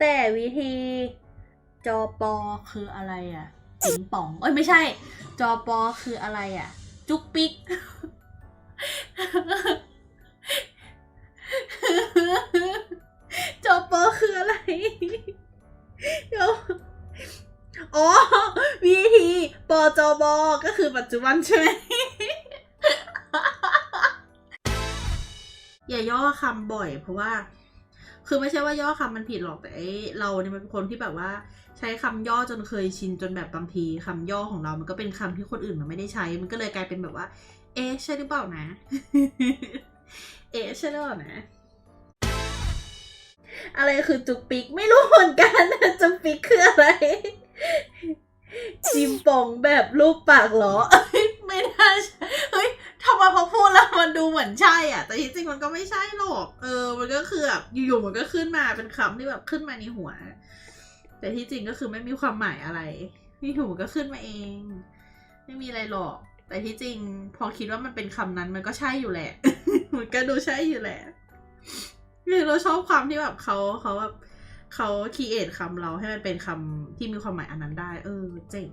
แต่วิธีจอปอคืออะไรอะปิงป่อง เอ้ยไม่ใช่ จอปอคืออะไรอะ จุกปิก จอปอคืออะไรเดี๋ยวอ๋อวิธีปอจอบอก็คือปัจจุบันใช่ไหมอย่าย่อคำบ่อยเพราะว่า คือไม่ใช่ว่าย่อคำมันผิดหรอกแต่เราเนี่ยมันเป็นคนที่แบบว่า ใช้คำย่อจนเคยชินจนแบบบางทีคำย่อของเรามันก็เป็นคำที่คนอื่นมันไม่ได้ใช้ มันก็เลยกลายเป็นแบบว่า เอ๊ใช่หรือเปล่านะ เอ๊ใช่หรือเปล่านะ อะไรคือจุกปิกไม่รู้เหมือนกันจุกปิกคืออะไรจิมปองแบบรูปปากเหรอ ไม่น่าใช่เฮ้ยทำไมพอพู มันดูเหมือนใช่อะ แต่ที่จริงมันก็ไม่ใช่หรอก เออ มันก็คือแบบอยู่ๆมันก็ขึ้นมาเป็นคำที่แบบขึ้นมาในหัว แต่ที่จริงก็คือไม่มีความหมายอะไรที่หูก็ขึ้นมาเอง ไม่มีอะไรหรอก แต่ที่จริง พอคิดว่ามันเป็นคำนั้นมันก็ใช่อยู่แหละ มันก็ดูใช่อยู่แหละคือเราชอบความที่แบบเขาเขาแบบเขาคีเอทคำเราให้มันเป็นคำที่มีความหมายอันนั้นได้ เออ เจ๋ง